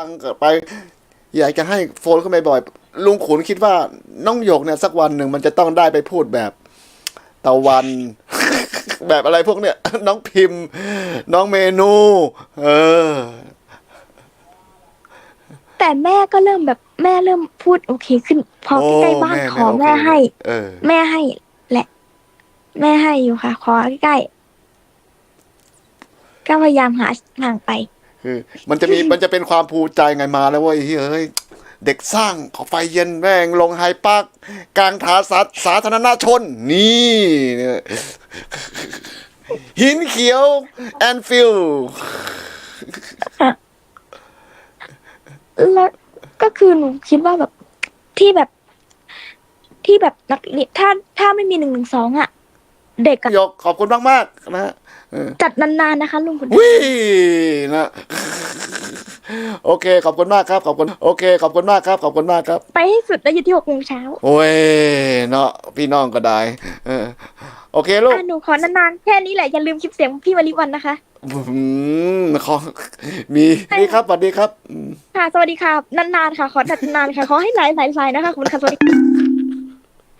ฟังไป อยากจะให้โฟนเข้าไปบ่อย ลุงขุนคิดว่าน้องหยกเนี่ยสักวันหนึ่งมันจะต้องได้ไปพูดแบบตะวัน แบบอะไรพวกเนี้ยน้องพิมพ์ น้องเมนู เออ แต่แม่ก็เริ่มแบบแม่เริ่มพูดโอเคขึ้น พอโอ้ใกล้ๆบ้านแม่ขอแม่แม่โอเคให้ เออ แม่ให้แหละ แม่ให้อยู่ค่ะ ขอใกล้ๆก็พยายามหาทางไป คือ มันจะมีมันจะเป็นความภูมิใจไงมาแล้วเว้ยเฮ้ยเด็กสร้างขอไฟเย็นแม่งลงไฮปาร์คกลางถาสาสาธารณชน นี่เนี่ยหินเขียวแอนฟิลแล้วก็คือหนูคิดว่าแบบที่แบบ ที่แบบนักเรียนถ้าถ้าไม่มีหนึ่งหนึ่งสองอะ เด็กอะยกขอบคุณมากมากๆนะฮะเออจัดนานๆนะคะลุงคุณวินะ โอเค ขอบคุณมากครับ ขอบคุณ โอเค ขอบคุณมากครับ ขอบคุณมากครับ ไปให้สุดแล้วอยู่ที่หกโมงเช้า โอ้ย เนาะพี่น้องก็ได้ เออ โอเคลูกอะหนูขอนานๆ แค่นี้แหละ อย่าลืมคลิปเสียงพี่วลิวันนะคะอืมขอมีนี่ครับสวัสดีครับอืมค่ะ สวัสดีค่ะ นานๆค่ะ ขอนานๆค่ะ ขอให้หลายๆๆนะคะขอบคุณค่ะสวัสดี